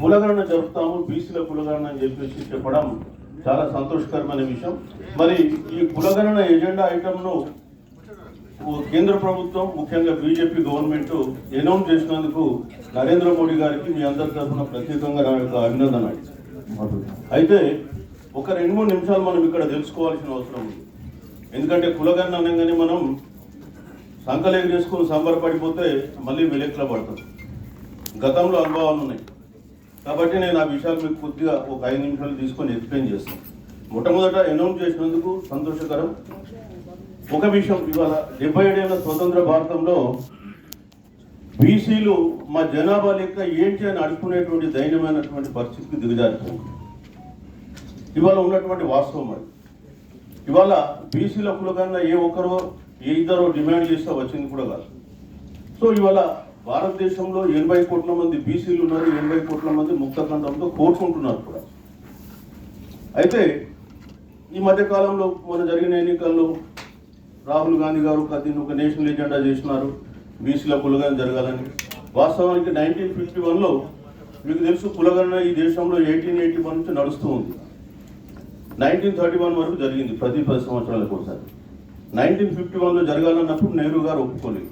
కులగణన జరుపుతాము బీసీల కులగణన అని చెప్పేసి చెప్పడం చాలా సంతోషకరమైన విషయం. మరి ఈ కులగణన ఎజెండా ఐటమ్ను కేంద్ర ప్రభుత్వం ముఖ్యంగా బీజేపీ గవర్నమెంట్ అనౌన్స్ చేసినందుకు నరేంద్ర మోడీ గారికి మీ అందరి తరఫున ప్రత్యేకంగా నా యొక్క అభినందన అయితే ఒక రెండు మూడు నిమిషాలు మనం ఇక్కడ తెలుసుకోవాల్సిన అవసరం ఉంది. ఎందుకంటే కులగణన అనగానే మనం సంకలేం చేసుకుని సంబరపడిపోతే మళ్ళీ వెలెక్కల పడతాం. గతంలో అనుభవాలు ఉన్నాయి. కాబట్టి నేను ఆ విషయాలు మీకు కొద్దిగా ఒక ఐదు నిమిషాలు తీసుకొని ఎక్స్ప్లెయిన్ చేస్తాను. మొట్టమొదట అనౌన్స్ చేసినందుకు సంతోషకరం. ఒక విషయం ఇవాళ డెబ్బై ఏడేళ్ళ స్వతంత్ర భారతంలో బీసీలు మా జనాభా లెక్క ఏంటి అని అడుకునేటువంటి దైన్యమైనటువంటి పరిస్థితికి దిగజారుతుంది ఇవాళ ఉన్నటువంటి వాస్తవం అది. ఇవాళ బీసీల కులకన్నా ఏ ఒక్కరో ఏ ఇద్దరో డిమాండ్ చేస్తే వచ్చింది కూడా కాదు. సో ఇవాళ భారతదేశంలో ఎనభై కోట్ల మంది బీసీలు ఉన్నారు ఎనభై కోట్ల మంది ముక్తఖండంతో కోరుకుంటున్నారు కూడా. అయితే ఈ మధ్య కాలంలో మన జరిగిన ఎన్నికల్లో రాహుల్ గాంధీ గారు దీన్ని ఒక నేషనల్ ఎజెండా చేసినారు బీసీల కులగన జరగాలని. వాస్తవానికి నైన్టీన్ ఫిఫ్టీ వన్లో మీకు తెలుసు కులగణన ఈ దేశంలో ఎయిటీన్ ఎయిటీ వన్ నుంచి నడుస్తూ ఉంది. నైన్టీన్ థర్టీ వన్ వరకు జరిగింది ప్రతి పది సంవత్సరాలకు ఒకసారి. నైన్టీన్ ఫిఫ్టీ వన్లో జరగాలన్నప్పుడు నెహ్రూ గారు ఒప్పుకోలేదు.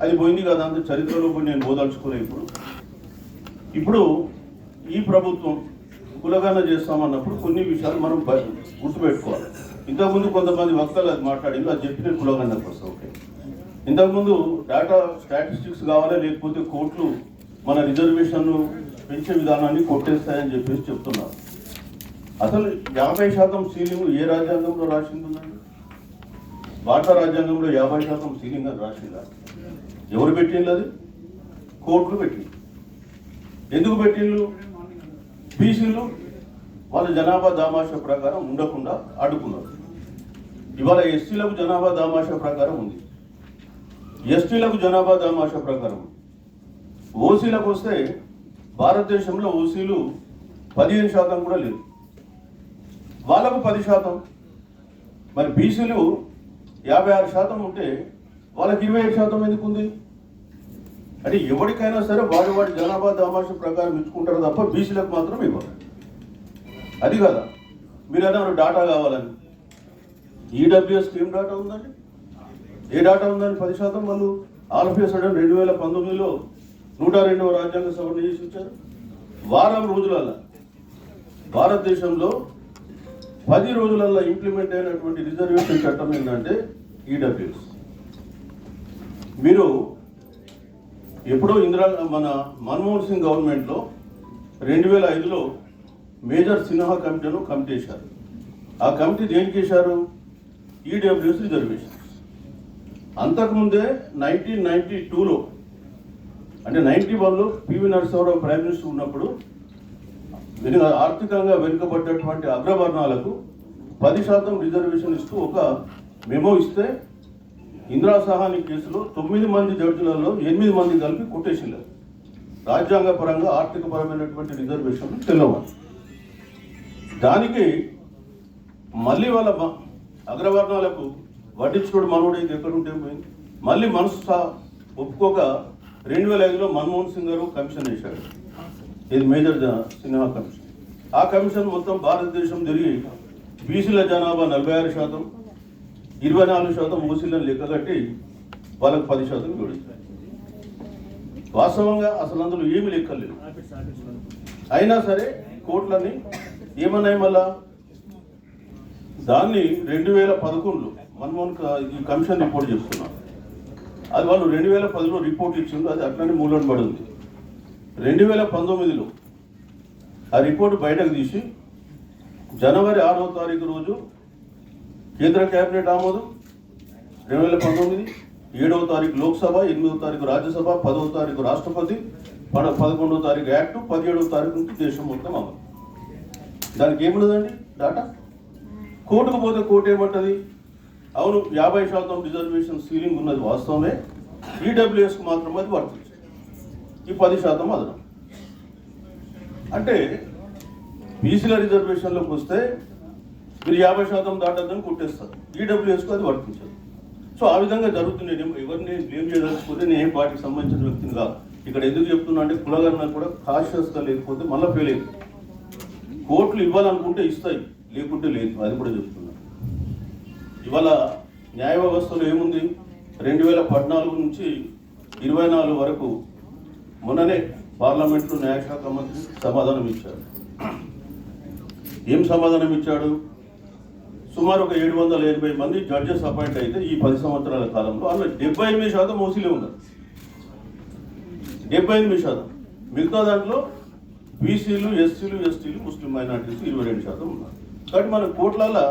అది పోయింది కదా అంత చరిత్రలో కూడా నేను బోదలుచుకోలే ఇప్పుడు. ఇప్పుడు ఈ ప్రభుత్వం కులగణన చేస్తామన్నప్పుడు కొన్ని విషయాలు మనం గుర్తుపెట్టుకోవాలి. ఇంతకుముందు కొంతమంది వక్తలు అది మాట్లాడింది అది చెప్పిన కులగణనకు కోసం ఓకే. ఇంతకుముందు డేటా స్టాటిస్టిక్స్ కావాలా లేకపోతే కోర్టులు మన రిజర్వేషన్ను పెంచే విధానాన్ని కొట్టేస్తాయని చెప్పేసి చెప్తున్నారు. అసలు యాభై శాతం సీలింగ్ ఏ రాజ్యాంగంలో రాసింది భారత రాజ్యాంగంలో యాభై శాతం సీలింగ్ అని రాసిందా ఎవరు పెట్టిండ్రు అది? కోర్టులు పెట్టిండ్రు ఎందుకు పెట్టిండ్రు బీసీలు వాళ్ళ జనాభా దామాష ప్రకారం ఉండకుండా అడ్డుకున్నారు. ఇవాళ ఎస్టీలకు జనాభా దామాష ప్రకారం ఉంది. ఎస్టీలకు జనాభా దామాష ప్రకారం ఓసీలకు వస్తే భారతదేశంలో ఓసీలు పదిహేను శాతం కూడా లేదు. వాళ్ళకు పది శాతం. మరి బీసీలు యాభై ఆరు శాతం ఉంటే వాళ్ళకి ఇరవై ఐదు శాతం ఎందుకు ఉంది? అంటే ఎవరికైనా సరే వాడి వాడి జనాభా దామాష ప్రకారం ఇచ్చుకుంటారు తప్ప బీసీలకు మాత్రం ఇవ్వాలి అది కదా. మీరు అన్నారు డాటా కావాలని. ఈడబ్ల్యూఎస్ ఏం డాటా ఉందండి. ఏ డాటా ఉందని పది శాతం వాళ్ళు ఆల్ఫియా సడన్ రెండు వేల పంతొమ్మిదిలో నూట రెండవ రాజ్యాంగ సభను చేసి వారం రోజులల్లా. భారతదేశంలో పది రోజులల్లా ఇంప్లిమెంట్ అయినటువంటి రిజర్వేషన్ చట్టం ఏంటంటే ఈడబ్ల్యూఎస్. మీరు ఎప్పుడో ఇందిరా మన మన్మోహన్ సింగ్ గవర్నమెంట్లో రెండు వేల ఐదులో మేజర్ సిన్హా కమిటీను కమిటీ వేశారు. ఆ కమిటీ దేనికి వేశారు? ఈడబ్ల్యూస్ రిజర్వేషన్ అంతకుముందే నైన్టీన్ నైన్టీ టూలో అంటే నైన్టీ వన్లో పివి నరసింహారావు ప్రైమ్ మినిస్టర్ ఉన్నప్పుడు వెనుక ఆర్థికంగా వెనుకబడ్డటువంటి అగ్రవర్ణాలకు పది శాతం రిజర్వేషన్ ఇస్తూ ఒక మెమో ఇస్తే ఇందిరా సహాని కేసులో తొమ్మిది మంది జడ్జిలలో ఎనిమిది మంది కలిపి కొట్టేసిండారు రాజ్యాంగ పరంగా ఆర్థిక పరమైనటువంటి రిజర్వేషన్ తెల్లవాలి దానికి మళ్ళీ వాళ్ళ అగ్రవర్ణాలకు వడ్డించుకోడు మనోడైతే ఎక్కడుంటే పోయింది. మళ్ళీ మనసు ఒప్పుకోక రెండు వేల ఐదులో మన్మోహన్ సింగ్ గారు కమిషన్ వేశాడు ఇది మేజర్ జ- సినిమా కమిషన్. ఆ కమిషన్ మొత్తం భారతదేశం తిరిగి బీసీల జనాభా నలభై ఆరు శాతం ఇరవై నాలుగు శాతం ఓసీలను లెక్కగట్టి వాళ్ళకు పది శాతం జోడించారు. వాస్తవంగా అసలు అందులో ఏమి లెక్కలేదు. అయినా సరే కోట్లని ఏమన్నాయి మళ్ళా? దాన్ని రెండు వేల పదకొండులో మన్మోహన్ క- ఈ కమిషన్ రిపోర్ట్ చేస్తున్నారు అది వాళ్ళు రెండు వేల పదిలో రిపోర్ట్ ఇచ్చింది అది అట్లనే మూలన పడింది. రెండు వేల పంతొమ్మిదిలో ఆ రిపోర్ట్ బయటకు తీసి జనవరి ఆరవ తారీఖు రోజు కేంద్ర కేబినెట్ ఆమోదం. రెండు వేల పంతొమ్మిది ఏడవ తారీఖు లోక్సభ ఎనిమిదవ తారీఖు రాజ్యసభ పదవ తారీఖు రాష్ట్రపతి పద పదకొండవ తారీఖు యాక్ట్ పదిహేడవ తారీఖు నుంచి దేశం మొత్తం అమలు. దానికి ఏమున్నదండి డాటా? కోర్టుకు పోతే కోర్టు ఏమంటుంది? అవును యాభై శాతం రిజర్వేషన్ సీలింగ్ ఉన్నది వాస్తవమే. ఈడబ్ల్యూఎస్కి మాత్రం అది వర్తించదు. ఈ పది శాతం అదనం. అంటే బీసీల రిజర్వేషన్లోకి వస్తే మీరు యాభై శాతం దాటద్దని కొట్టేస్తారు. ఈడబ్ల్యూఎస్కి అది వర్తించదు. సో ఆ విధంగా జరుగుతుంది నేను ఎవరిని బ్లేమ్ చేయదలుచుకుంటే నేను ఏ పార్టీకి సంబంధించిన వ్యక్తిని కాదు. ఇక్కడ ఎందుకు చెప్తున్నా అంటే కులగణన కూడా కాషియస్గా లేకపోతే మళ్ళీ ఫెయిల్ అయింది కోర్టులు ఇవ్వాలనుకుంటే ఇస్తాయి. లేకుంటే లేదు. అది కూడా చెప్తున్నా. ఇవాళ న్యాయ వ్యవస్థలో ఏముంది? రెండు వేల పద్నాలుగు నుంచి ఇరవై నాలుగు వరకు మొన్ననే పార్లమెంట్లో న్యాయశాఖ మంత్రి సమాధానం ఇచ్చారు ఏం సమాధానం ఇచ్చాడు? సుమారు ఒక ఏడు వందల ఎనభై మంది జడ్జెస్ అపాయింట్ అయితే ఈ పది సంవత్సరాల కాలంలో అందులో డెబ్బై ఎనిమిది శాతం ఓసీలే ఉన్నారు. డెబ్బై ఎనిమిది శాతం. మిగతా దాంట్లో బీసీలు ఎస్సీలు ఎస్టీలు ముస్లిం మైనార్టీస్ ఇరవై రెండు శాతం ఉన్నారు. కాబట్టి మన కోట్లల్లో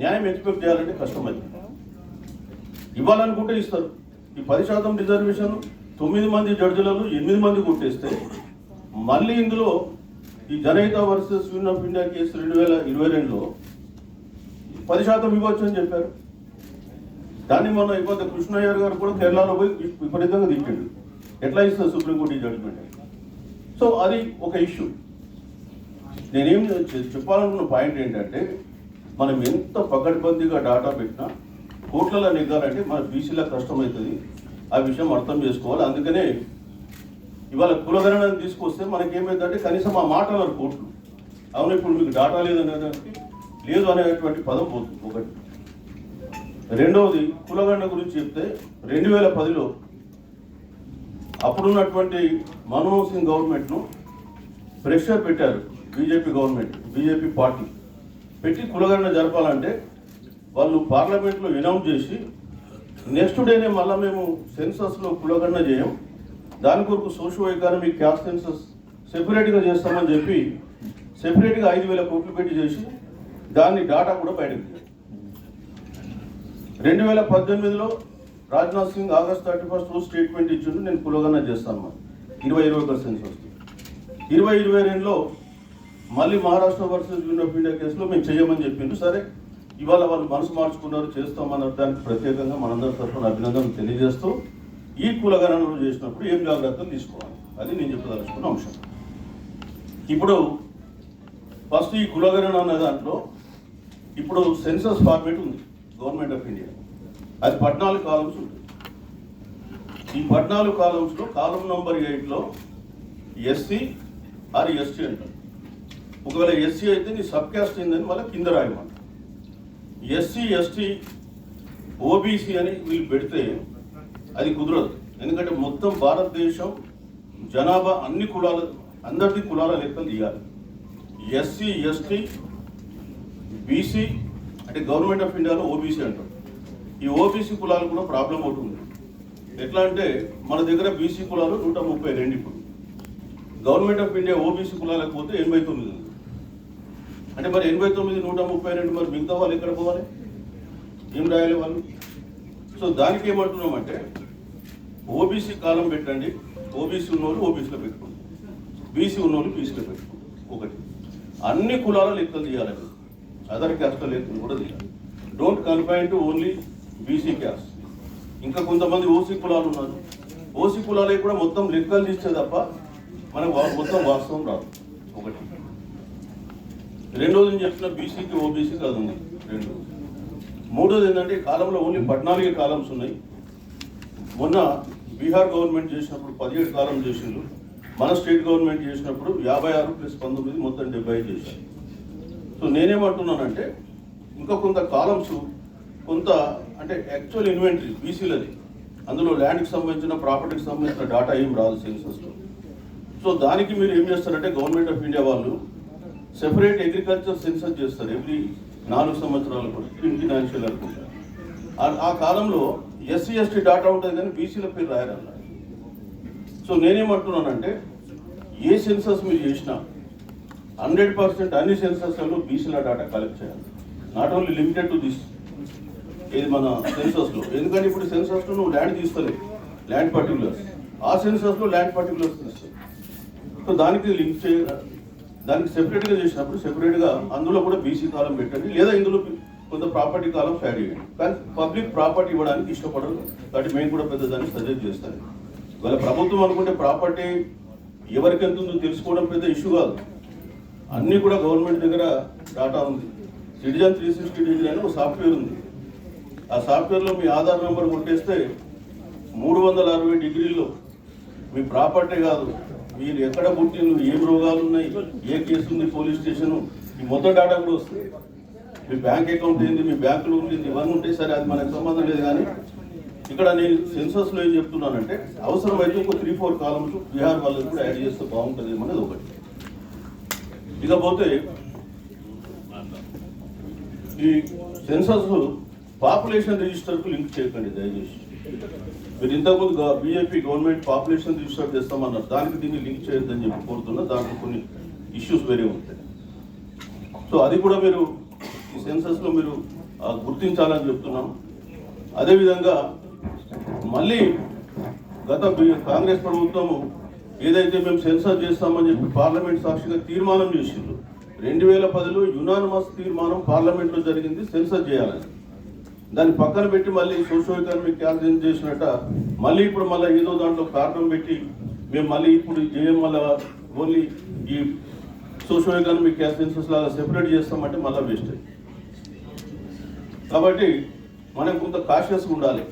న్యాయం ఎక్స్పెక్ట్ చేయాలంటే కష్టమైంది. ఇవ్వాలనుకుంటే ఇస్తారు. ఈ పది శాతం రిజర్వేషన్ తొమ్మిది మంది జడ్జిలలో ఎనిమిది మంది కొట్టేస్తే మళ్ళీ ఇందులో ఈ Janhit versus Union of India case రెండు వేల ఇరవై రెండులో పది శాతం ఇవ్వచ్చు అని చెప్పారు. దాన్ని మొన్న ఇవ్వద్దు కృష్ణయ్యర్ గారు కూడా కేరళలో పోయి విపరీతంగా తిట్టాడు. ఎట్లా ఇస్తుంది సుప్రీంకోర్టు ఈ జడ్జిమెంట్ సో అది ఒక ఇష్యూ నేనేం చెప్పాలనుకున్న పాయింట్ ఏంటంటే మనం ఎంత పగడ్బందీగా డాటా పెట్టినా కోట్లలో నెగ్గాలంటే మన బీసీలకు కష్టమవుతుంది ఆ విషయం అర్థం చేసుకోవాలి. అందుకనే ఇవాళ కులగణన తీసుకొస్తే మనకేమైందంటే కనీసం ఆ మాట కోట్లు. అవును ఇప్పుడు మీకు డాటా లేదనేదానికి లేదు అనేటువంటి పదం పోతుంది ఒకటి. రెండవది కులగండ గురించి చెప్తే రెండు వేల పదిలో అప్పుడున్నటువంటి మన్మోహన్ సింగ్ గవర్నమెంట్ను ప్రెషర్ పెట్టారు బీజేపీ గవర్నమెంట్ బీజేపీ పార్టీ. పెట్టి కులగండ జరపాలంటే వాళ్ళు పార్లమెంట్లో అనౌన్స్ చేసి నెక్స్ట్ డేనే మళ్ళీ మేము సెన్సస్లో కులగండ చేయం. దాని కొరకు సోషో ఎకానమిక్ క్యాస్ట్ సెన్సస్ సెపరేట్గా చేస్తామని చెప్పి సెపరేట్గా ఐదు వేల కోట్లు పెట్టి చేసి దాన్ని డాటా కూడా బయటకు రెండు వేల పద్దెనిమిదిలో Rajnath Singh August thirty first statement ఇచ్చిండు నేను కులగణన చేస్తాను మరి. ఇరవై ఇరవై పర్సెంట్ వస్తుంది ఇరవై ఇరవై రెండులో మళ్ళీ Maharashtra versus Union of India కేసులో మేము చేయమని చెప్పిండు సరే ఇవాళ వాళ్ళు మనసు మార్చుకున్నారు చేస్తామన్నారు దానికి ప్రత్యేకంగా మనందరి తరఫున అభినందనలు తెలియజేస్తూ ఈ కులగణనలు చేసినప్పుడు ఏం జాగ్రత్తలు తీసుకోవాలి? అది నేను చెప్పదలుచుకున్న అంశం. ఇప్పుడు ఫస్ట్ ఈ కులగణన అనే దాంట్లో ఇప్పుడు సెన్సస్ ఫార్మేట్ ఉంది గవర్నమెంట్ ఆఫ్ ఇండియా అది పద్నాలుగు కాలమ్స్ ఉంటుంది. ఈ పద్నాలుగు కాలమ్స్లో కాలం నంబర్ ఎయిట్లో ఎస్సీ ఆర్ ఎస్టీ అంటారు. ఒకవేళ ఎస్సీ అయితే నీ సబ్ క్యాస్ట్ ఏందని మళ్ళీ కింద రాయమాట ఎస్సీ ఎస్టీ ఓబీసీ అని వీళ్ళు పెడితే అది కుదరదు. ఎందుకంటే మొత్తం భారతదేశం జనాభా అన్ని కులాల అందరిది కులాల లెక్కలు తీయాలి. ఎస్సీ ఎస్టీ బీసీ అంటే గవర్నమెంట్ ఆఫ్ ఇండియాలో ఓబీసీ అంటారు ఈ ఓబీసీ కులాలు కూడా ప్రాబ్లం అవుతుంది ఎట్లా అంటే మన దగ్గర బీసీ కులాలు నూట ముప్పై రెండు ఇప్పుడు గవర్నమెంట్ ఆఫ్ ఇండియా ఓబీసీ కులాలకు పోతే ఎనభై తొమ్మిది ఉంది అంటే మరి ఎనభై తొమ్మిది నూట ముప్పై రెండు మరి మిగతా వాళ్ళు ఎక్కడ పోవాలి ఏం రాయాలి వాళ్ళు సో దానికి ఏమంటున్నామంటే ఓబీసీ కాలం పెట్టండి ఓబీసీ ఉన్నోళ్ళు ఓబీసీలో పెట్టుకోండి బీసీ ఉన్నోళ్ళు బీసీలో పెట్టుకోండి ఒకటి అన్ని కులాల లెక్కలు తీయాలి అదర్ క్యాస్ట్ లేదు కూడా తీయాలి don't confine to only BC caste ఇంకా కొంతమంది ఓసీ కులాలు ఉన్నారు. ఓసీ కులాలే కూడా మొత్తం లెక్కలు తీస్తే తప్ప మనకు మొత్తం వాస్తవం రాదు. ఒకటి. రెండోది నేను చెప్తున్న? బీసీకి ఓబీసీకి అది ఉంది. రెండు మూడోది ఏంటంటే కాలంలో ఓన్లీ పద్నాలుగే కాలమ్స్ ఉన్నాయి. మొన్న బీహార్ గవర్నమెంట్ చేసినప్పుడు పదిహేడు కాలం చేసిండ్రు. మన స్టేట్ గవర్నమెంట్ చేసినప్పుడు యాభై ఆరు ప్లస్ పంతొమ్మిది మొత్తం డెబ్బై ఐదు చేశారు. సో నేనేమంటున్నానంటే ఇంకా కొంత కాలమ్స్ కొంత అంటే యాక్చువల్ ఇన్వెంటరీ బీసీలది అందులో ల్యాండ్కి సంబంధించిన ప్రాపర్టీకి సంబంధించిన డేటా ఏం రాదు సెన్సస్లో సో దానికి మీరు ఏం చేస్తారంటే గవర్నమెంట్ ఆఫ్ ఇండియా వాళ్ళు సెపరేట్ అగ్రికల్చర్ సెన్సస్ చేస్తారు ఎవ్రీ నాలుగు సంవత్సరాలు కూడా ఫినాన్షియల్ అనుకుంటా. ఆ- ఆ కాలంలో ఎస్సీ ఎస్టీ డాటా ఉంటుంది కానీ బీసీల పేరు రాయాలన్నారు సో నేనేమంటున్నానంటే ఏ సెన్సస్ మీరు చేసినా హండ్రెడ్ పర్సెంట్ అన్ని సెన్సస్లలో బీసీల డేటా కలెక్ట్ చేయాలి. Not only limited to this ఇది మన సెన్సస్లో ఎందుకంటే ఇప్పుడు సెన్సస్లో నువ్వు ల్యాండ్ తీస్తలేవు ల్యాండ్ పర్టికులర్స్ ఆ సెన్సస్లో ల్యాండ్ పర్టికులర్స్ తీస్తాయి సో దానికి లింక్ చే దానికి సెపరేట్గా చేసినప్పుడు సెపరేట్గా అందులో కూడా బీసీ కాలం పెట్టండి. లేదా ఇందులో కొంత ప్రాపర్టీ కాలం యాడ్ చేయండి. కానీ పబ్లిక్ ప్రాపర్టీ ఇవ్వడానికి ఇష్టపడరు. కాబట్టి మేము కూడా పెద్ద దాన్ని సజెస్ట్ చేస్తాను వాళ్ళ ప్రభుత్వం అనుకుంటే ప్రాపర్టీ ఎవరికి ఎంత ఉందో తెలుసుకోవడం పెద్ద ఇష్యూ కాదు. అన్నీ కూడా గవర్నమెంట్ దగ్గర డాటా ఉంది. సిటిజన్ త్రీ సిక్స్టీ డిగ్రీ అని ఒక సాఫ్ట్వేర్ ఉంది. ఆ సాఫ్ట్వేర్లో మీ ఆధార్ నెంబర్ కొట్టేస్తే మూడు వందల అరవై డిగ్రీలో మీ ప్రాపర్టీ కాదు. మీరు ఎక్కడ పుట్టిండ్రు ఏం రోగాలు ఉన్నాయి ఏ కేసు ఉంది పోలీస్ స్టేషన్ ఈ మొత్తం డేటా కూడా వస్తుంది. మీ బ్యాంక్ అకౌంట్ ఏంది మీ బ్యాంకులో ఉంది ఇవన్నీ ఉంటాయి సరే అది మనకు సంబంధం లేదు కానీ ఇక్కడ నేను సెన్సస్లో ఏం చెప్తున్నానంటే అవసరమైతే ఒక త్రీ ఫోర్ కాలమ్స్ బీహార్ వాళ్ళకి కూడా యాడ్ చేస్తే బాగుంటుంది అనేది ఒకటి. ఇకపోతే ఈ సెన్సస్ పాపులేషన్ రిజిస్టర్కు లింక్ చేయకండి దయచేసి. మీరు ఇంతకుముందు బీజేపీ గవర్నమెంట్ పాపులేషన్ రిజిస్టర్ చేస్తామన్నారు. దానికి దీన్ని లింక్ చేయొద్దని చెప్పి కోరుతున్నా. దాంట్లో కొన్ని ఇష్యూస్ వేరే ఉంటాయి. సో అది కూడా మీరు ఈ సెన్సస్లో మీరు గుర్తించాలని చెప్తున్నాం. అదేవిధంగా మళ్ళీ గత కాంగ్రెస్ ప్రభుత్వము ఏదైతే మేము సెన్సార్ చేస్తామని చెప్పి పార్లమెంట్ సాక్షిగా తీర్మానం చేసిండ్రు. రెండు వేల పదిలో యునానిమస్ తీర్మానం పార్లమెంట్లో జరిగింది సెన్సర్ చేయాలని. దాన్ని పక్కన పెట్టి మళ్ళీ సోషో ఎకనామిక్ క్యాన్సర్ చేసినట్ట మళ్ళీ ఇప్పుడు మళ్ళీ ఏదో దాంట్లో కారణం పెట్టి మేము మళ్ళీ ఇప్పుడు జేఎం మళ్ళీ ఓన్లీ ఈ సోషో ఎకనామిక్ క్యాన్సర్స్ లాగా సెపరేట్ చేస్తామంటే మళ్ళీ వేస్ట్. కాబట్టి మనం కొంత కాషియస్గా ఉండాలి.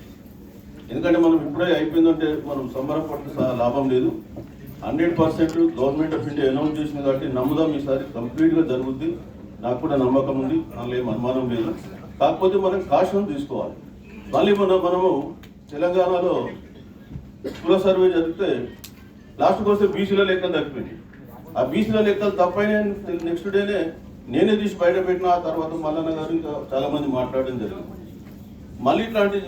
ఎందుకంటే మనం ఇప్పుడే అయిపోయిందంటే మనం సంబరపడిన లాభం లేదు. Hundred percent government of India announce చేసింది కాబట్టి నమ్ముదాం ఈసారి. కంప్లీట్గా జరుగుద్ది. నాకు కూడా నమ్మకం ఉంది. అందులో ఏం అనుమానం లేదు. కాకపోతే మనం కాషన్ తీసుకోవాలి. మళ్ళీ మనం మనము తెలంగాణలో కుల సర్వే జరిగితే లాస్ట్కి వస్తే బీసీల లెక్కలు తప్పిపోయింది ఆ బీసీల లెక్కలు తప్పైనా నెక్స్ట్ డేనే నేనే తీసి బయట పెట్టిన ఆ తర్వాత మల్లన్న గారు ఇంకా చాలామంది మాట్లాడడం జరిగింది. మళ్ళీ ఇట్లాంటి